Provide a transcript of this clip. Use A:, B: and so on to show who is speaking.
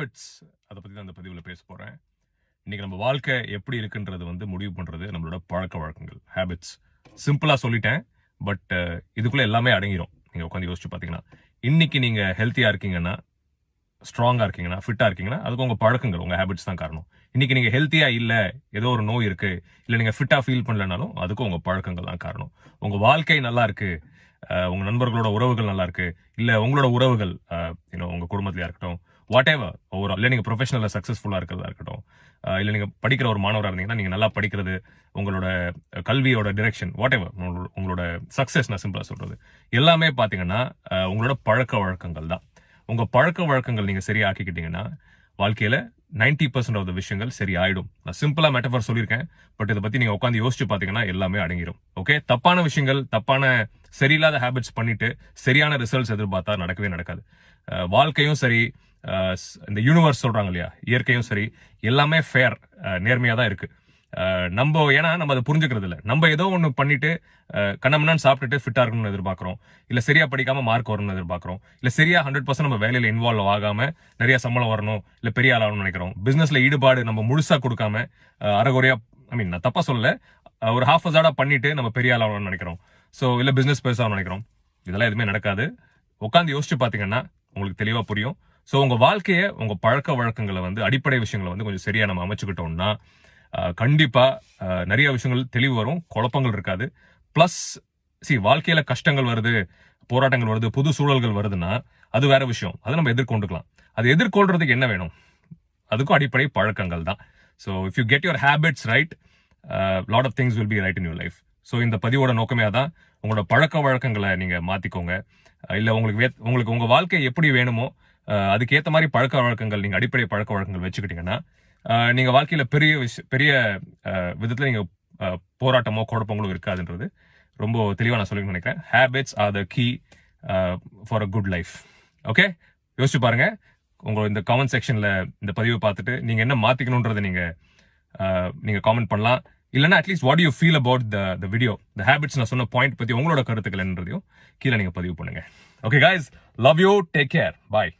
A: Habits அதை பற்றி தான் அந்த பதிவில் பேச போகிறேன் இன்றைக்கி நம்ம வாழ்க்கை எப்படி இருக்குன்றது வந்து முடிவு பண்ணுறது நம்மளோட பழக்க வழக்கங்கள் ஹேபிட்ஸ் சிம்பிளாக சொல்லிட்டேன் பட் இதுக்குள்ளே எல்லாமே அடங்கிடும் நீங்கள் உட்காந்து யோசிச்சு பார்த்தீங்கன்னா இன்னைக்கு நீங்கள் ஹெல்த்தியாக இருக்கீங்கன்னா ஸ்ட்ராங்காக இருக்கீங்கன்னா ஃபிட்டாக இருக்கீங்கன்னா அதுக்கு உங்கள் பழக்கங்கள் உங்கள் ஹேபிட்ஸ் தான் காரணம். இன்னைக்கு நீங்கள் ஹெல்த்தியாக இல்லை ஏதோ ஒரு நோய் இருக்குது இல்லை நீங்கள் ஃபிட்டாக ஃபீல் பண்ணலனாலும் அதுக்கும் உங்கள் பழக்கங்கள் தான் காரணம். உங்கள் வாழ்க்கை நல்லா இருக்குது உங்கள் நண்பர்களோட உறவுகள் நல்லா இருக்குது இல்லை உங்களோட உறவுகள் யூனோ உங்கள் குடும்பத்துலையாக இருக்கட்டும் வாட் எவர் ஓவரால் இல்லை நீங்கள் ப்ரொஃபஷனலில் சக்ஸஸ்ஃபுல்லாக இருக்கிறதா இருக்கட்டும் இல்லை நீங்கள் படிக்கிற ஒரு மாணவராக இருந்தீங்கன்னா நீங்கள் நல்லா படிக்கிறது உங்களோட கல்வியோட டிரெக்ஷன் வாட் எவர் உங்களோட சக்ஸஸ் நான் சிம்பிளாக சொல்கிறது எல்லாமே பார்த்தீங்கன்னா உங்களோட பழக்க வழக்கங்கள் தான். உங்கள் பழக்க வழக்கங்கள் நீங்கள் சரியாக்கிக்கிட்டீங்கன்னா வாழ்க்கையில் நைன்டி பர்சன்ட் ஆஃப் த விஷயங்கள் சரி ஆயிடும் நான் சிம்பிளாக மெட்டஃபர் சொல்லியிருக்கேன் பட் இதை பற்றி நீங்கள் உட்காந்து யோசிச்சு பார்த்தீங்கன்னா எல்லாமே அடங்கிடும் ஓகே தப்பான விஷயங்கள் தப்பான சரியில்லாத ஹேபிட்ஸ் பண்ணிட்டு சரியான ரிசல்ட்ஸ் எதிர்பார்த்தா நடக்கவே நடக்காது. வாழ்க்கையும் சரி இந்த யூனிவர்ஸ் சொல்றாங்க இல்லையா? இயற்கையும் சரி எல்லாமே ஃபேர் நேர்மையாக தான் இருக்கு. நம்ம ஏன்னா நம்ம அதை புரிஞ்சுக்கிறது இல்லை. நம்ம ஏதோ ஒன்று பண்ணிட்டு கண்ணம்னான்னு சாப்பிட்டுட்டு ஃபிட்டாக இருக்கணும்னு எதிர்பார்க்குறோம். இல்லை சரியா படிக்காமல் மார்க் வரணும்னு எதிர்பார்க்குறோம். இல்லை சரியா ஹண்ட்ரட் பர்சன்ட் நம்ம வேலையில் இன்வால்வ் ஆகாமல் நிறைய சம்பளம் வரணும் இல்லை பெரிய ஆள் ஆகணும்னு நினைக்கிறோம். பிஸ்னஸில் ஈடுபாடு நம்ம முழுசா கொடுக்காம அஹ், அரைகுறையா ஐ மீன் நான் தப்பாக சொல்லலை. ஒரு ஹாஃப் அசாடா பண்ணிட்டு நம்ம பெரிய ஆளாகணும்னு நினைக்கிறோம். ஸோ இல்லை பிஸ்னஸ் பெருசாக நினைக்கிறோம். இதெல்லாம் எதுவுமே நடக்காது. உட்காந்து யோசிச்சு பார்த்தீங்கன்னா உங்களுக்கு தெளிவாக புரியும். ஸோ உங்கள் வாழ்க்கையை உங்கள் பழக்க வழக்கங்களை வந்து அடிப்படை விஷயங்களை வந்து கொஞ்சம் சரியாக நம்ம அமைச்சுக்கிட்டோம்னா கண்டிப்பாக நிறைய விஷயங்கள் தெளிவு வரும். குழப்பங்கள் இருக்காது. ப்ளஸ் சி வாழ்க்கையில் கஷ்டங்கள் வருது போராட்டங்கள் வருது புது சூழல்கள் வருதுன்னா அது வேற விஷயம். அதை நம்ம எதிர்கொண்டுக்கலாம். அது எதிர்கொள்றதுக்கு என்ன வேணும்? அதுக்கும் அடிப்படை பழக்கங்கள் தான். So if you get your habits right lot of things will be right in your life so இந்த பதிவோட நோக்கமே அதான். உங்களோட பழக்க வழக்கங்களை நீங்கள் மாற்றிக்கோங்க இல்லை உங்களுக்கு வே- உங்களுக்கு உங்கள் வாழ்க்கை எப்படி வேணுமோ அதுக்கேற்ற மாதிரி பழக்க வழக்கங்கள் நீங்கள் அடிப்படை பழக்க வழக்கங்கள் வச்சுக்கிட்டிங்கன்னா நீங்கள் வாழ்க்கையில் பெரிய விஷ- பெரிய விதத்தில் நீங்கள் போராட்டமோ குழப்பங்களோ இருக்காதுன்றது ரொம்ப தெளிவாக நான் சொல்லி நினைக்கிறேன். Habits are the key for a good life okay யோசிச்சு பாருங்க. உங்கள் இந்த காமெண்ட் செக்ஷனில் இந்த பதிவை பார்த்துட்டு நீங்கள் என்ன மாற்றிக்கணுன்றதை நீங்கள் நீங்கள் காமெண்ட் பண்ணலாம். இல்லைன்னா at least what you feel about the the video the habits நான் சொன்ன பாயிண்ட் பத்தி உங்களோட கருத்துக்கள் என்னன்றதையும் கீழே நீங்க பதிவு பண்ணுங்க. Okay guys love you take care bye